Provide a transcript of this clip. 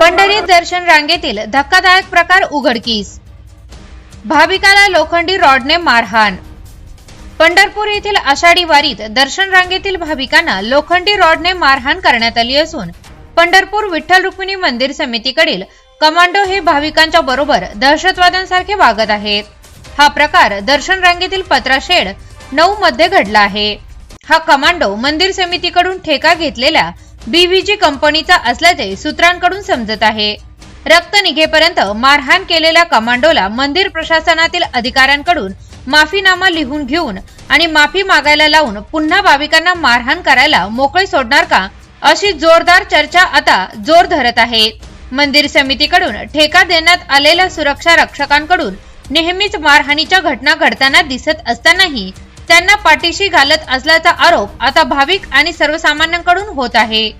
पंढरीत दर्शन रांगेतील धक्कादायक प्रकार उघडकीस. भाविकाला लोखंडी रॉडने मारहाण. पंढरपूर येथील आषाढी वारीत दर्शन रांगेतील भाविकांना लोखंडी रॉडने मारहाण करण्यात आली असून पंढरपूर विठ्ठल रुक्मिणी मंदिर समितीकडील कमांडो हे भाविकांच्या बरोबर दहशतवाद्यांसारखे वागत आहेत. हा प्रकार दर्शन रांगेतील पत्राशेड नऊ मध्ये घडला आहे. हा कमांडो मंदिर समितीकडून ठेका घेतलेल्या बीव्हीजी कंपनीचा असल्याचे सूत्रांकडून समजत आहे. रक्त निघेपर्यंत मारहाण केलेल्या कमांडोला मंदिर प्रशासनातील अधिकाऱ्यांकडून माफीनामा लिहून घेऊन आणि माफी मागायला लावून पुन्हा भाविकांना मारहाण करायला मोकळे सोडणार का? अशी जोरदार चर्चा आता जोर धरत आहे. मंदिर समितीकडून ठेका देण्यात आलेल्या सुरक्षा रक्षकांकडून नेहमीच मारहाणीच्या घटना घडताना दिसत असतानाही त्यांना पाठीशी घालत असल्याचा आरोप आता भाविक आणि सर्वसामान्यांकडून होत आहे.